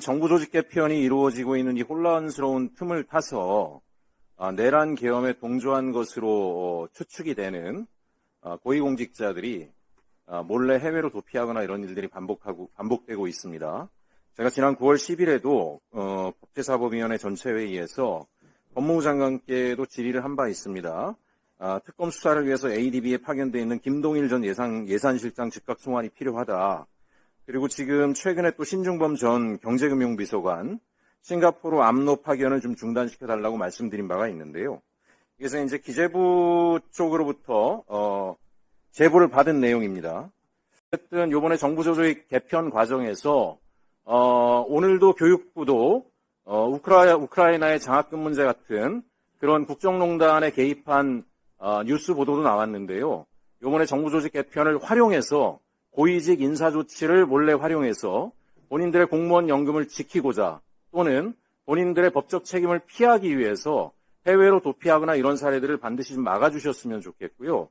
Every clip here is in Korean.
정부 조직 개편이 이루어지고 있는 이 혼란스러운 틈을 타서 아, 내란 계엄에 동조한 것으로 어, 추측이 되는 아, 고위공직자들이 아, 몰래 해외로 도피하거나 이런 일들이 반복하고 반복되고 있습니다. 제가 지난 9월 10일에도 어, 법제사법위원회 전체회의에서 법무부 장관께도 질의를 한 바 있습니다. 아, 특검 수사를 위해서 ADB에 파견돼 있는 김동일 전 예산, 예산실장 즉각 송환이 필요하다. 그리고 지금 최근에 또 신중범 전 경제금융비서관 싱가포르 암로 파견을 좀 중단시켜 달라고 말씀드린 바가 있는데요. 그래서 이제 기재부 쪽으로부터 어, 제보를 받은 내용입니다. 어쨌든 이번에 정부 조직 개편 과정에서 어, 오늘도 교육부도 어, 우크라, 우크라이 나의 장학금 문제 같은 그런 국정농단에 개입한 어, 뉴스 보도도 나왔는데요. 이번에 정부 조직 개편을 활용해서 고위직 인사 조치를 몰래 활용해서 본인들의 공무원 연금을 지키고자 또는 본인들의 법적 책임을 피하기 위해서 해외로 도피하거나 이런 사례들을 반드시 좀 막아주셨으면 좋겠고요.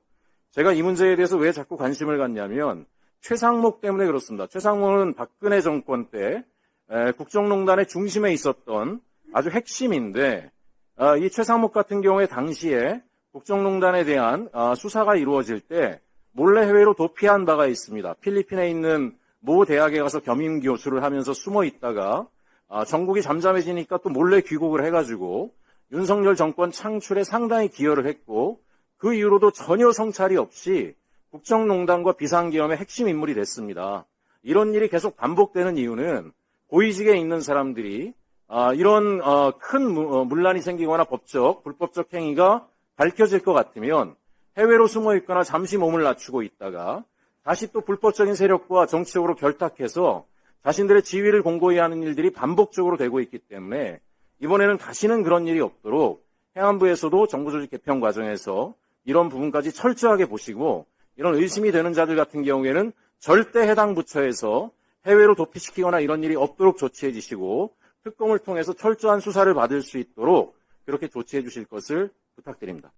제가 이 문제에 대해서 왜 자꾸 관심을 갖냐면 최상목 때문에 그렇습니다. 최상목은 박근혜 정권 때 에, 국정농단의 중심에 있었던 아주 핵심인데 아, 이 최상목 같은 경우에 당시에 국정농단에 대한 아, 수사가 이루어질 때 몰래 해외로 도피한 바가 있습니다. 필리핀에 있는 모 대학에 가서 겸임 교수를 하면서 숨어 있다가 아, 전국이 잠잠해지니까 또 몰래 귀국을 해가지고 윤석열 정권 창출에 상당히 기여를 했고 그 이후로도 전혀 성찰이 없이 국정농단과 비상계엄의 핵심 인물이 됐습니다. 이런 일이 계속 반복되는 이유는 고위직에 있는 사람들이 아, 이런 어, 큰 무- 어, 문란이 생기거나 법적, 불법적 행위가 밝혀질 것 같으면 해외로 숨어 있거나 잠시 몸을 낮추고 있다가 다시 또 불법적인 세력과 정치적으로 결탁해서 자신들의 지위를 공고히 하는 일들이 반복적으로 되고 있기 때문에 이번에는 다시는 그런 일이 없도록 행안부에서도 정부 조직 개편 과정에서 이런 부분까지 철저하게 보시고 이런 의심이 되는 자들 같은 경우에는 절대 해당 부처에서 해외로 도피시키거나 이런 일이 없도록 조치해 주시고 특검을 통해서 철저한 수사를 받을 수 있도록 그렇게 조치해 주실 것을 부탁드립니다.